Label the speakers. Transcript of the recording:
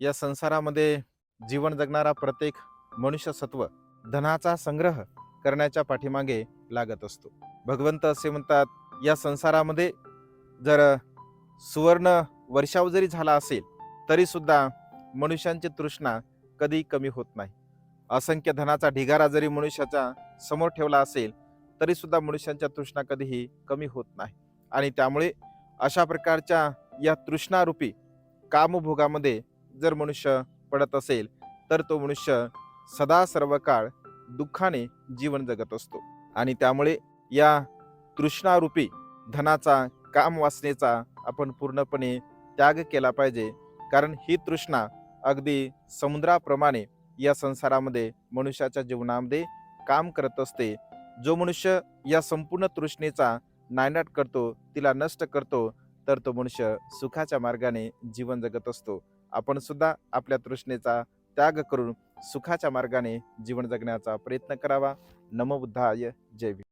Speaker 1: या संसारामध्ये जीवन जगणारा प्रत्येक मनुष्यसत्व धनाचा संग्रह करण्याच्या पाठीमागे लागत असतो. भगवंत असे म्हणतात या संसारामध्ये जर सुवर्ण वर्षाव जरी झाला असेल तरीसुद्धा मनुष्यांची तृष्णा कधी कमी होत नाही. असंख्य धनाचा ढिगारा जरी मनुष्याच्या समोर ठेवला असेल तरीसुद्धा मनुष्यांच्या तृष्णा कधीही कमी होत नाही. आणि त्यामुळे अशा प्रकारच्या या तृष्णारूपी कामभोगामध्ये जर मनुष्य पडत असेल तर तो मनुष्य सदा सर्व काळ दुःखाने जीवन जगत असतो. आणि त्यामुळे या तृष्णारूपी धनाचा काम वासनेचा आपण पूर्णपणे त्याग केला पाहिजे. कारण ही तृष्णा अगदी समुद्राप्रमाणे या संसारामध्ये मनुष्याच्या जीवनामध्ये काम करत असते. जो मनुष्य या संपूर्ण तृष्णेचा नायनाट करतो तिला नष्ट करतो तर तो मनुष्य सुखाच्या मार्गाने जीवन जगत असतो. आपण सुद्धा आपल्या तृष्णेचा त्याग करून सुखाच्या मार्गाने जीवन जगण्याचा प्रयत्न करावा. नमबुद्धाय जय